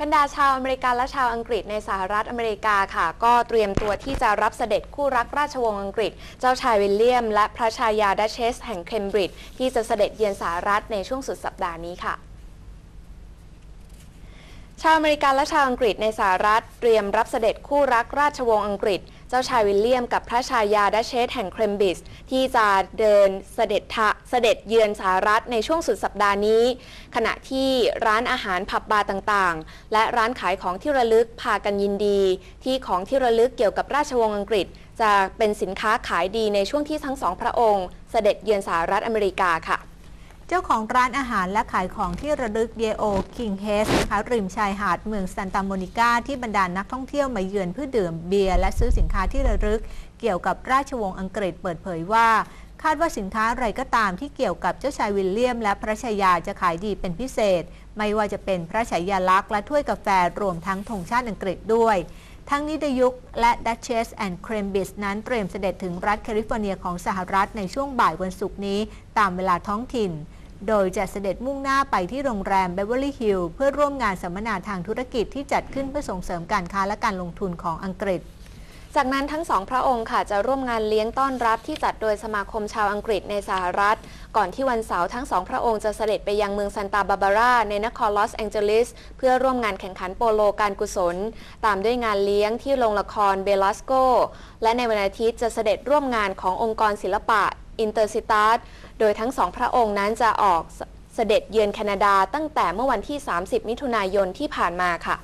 บรรดาชาวอเมริกันและชาวอังกฤษในสหรัฐอเมริกาค่ะ ก็เตรียมตัวที่จะรับเสด็จคู่รักราชวงศ์อังกฤษ เจ้าชายวิลเลียม และพระชายาดัชเชสแห่งเคมบริดจ์ที่จะเสด็จเยือนสหรัฐในช่วงสุดสัปดาห์นี้ค่ะ ชาวอเมริกันและชาวอังกฤษในสหรัฐ เตรียมรับเสด็จคู่รักราชวงศ์อังกฤษ เจ้าชายวิลเลียมกับพระชายาดัชเชสแห่งเครมบริดจ์ที่จะเดินเสด็จทะเสด็จเยือนสหรัฐในช่วงสุดสัปดาห์นี้ ขณะที่ร้านอาหารผับบาร์ต่างๆ และร้านขายของที่ระลึกพากันยินดี ที่ของที่ระลึกเกี่ยวกับราชวงศ์อังกฤษ จะเป็นสินค้าขายดีในช่วงที่ทั้งสองพระองค์ เสด็จเยือนสหรัฐอเมริกาค่ะ เจ้าของร้านอาหารและขายของที่ระลึกเยโอคิงเฮสนะคะริมชายหาดเมืองซานตาโมนิกาที่บรรดานักท่องเที่ยวมาเยือนเพื่อดื่มเบียร์และซื้อสินค้าที่ระลึก เกี่ยวกับราชวงศ์อังกฤษเปิดเผยว่าคาดว่าสินค้าอะไรก็ตามที่เกี่ยวกับเจ้าชายวิลเลียม และพระชายาจะขายดีเป็นพิเศษ ไม่ว่าจะเป็นพระฉายาลักษณ์และถ้วยกาแฟรวมทั้งธงชาติอังกฤษด้วย ทั้งนิดยุคและ Duchess and Cambridge นั้นเตรียมเสด็จถึงรัฐแคลิฟอร์เนียของสหรัฐในช่วงบ่ายวันศุกร์นี้ ตามเวลาท้องถิ่น โดยจะเสด็จมุ่งหน้าไปที่โรงแรมเบเวอร์ลี่ฮิลล์เพื่อร่วมงานสัมมนาทางธุรกิจที่จัดขึ้นเพื่อส่งเสริมการค้าและการลงทุนของอังกฤษจากนั้นทั้งสองพระองค์ค่ะจะร่วมงานเลี้ยงต้อนรับที่จัดโดยสมาคมชาวอังกฤษในสหรัฐ ก่อนที่วันเสาร์ทั้งสองพระองค์จะเสด็จไปยังเมืองซันตาบาบาราในนครลอสแองเจลิสเพื่อร่วมงานแข่งขันโปโลการกุศล ตามด้วยงานเลี้ยงที่โรงละครเบลาสโกและในวันอาทิตย์จะเสด็จร่วมงานขององค์กรศิลปะ อินเตอร์ซิตาสโดยทั้งสองพระองค์นั้นจะออกเสด็จเยือนแคนาดาตั้งแต่เมื่อวันที่ 30 มิถุนายนที่ผ่านมาค่ะ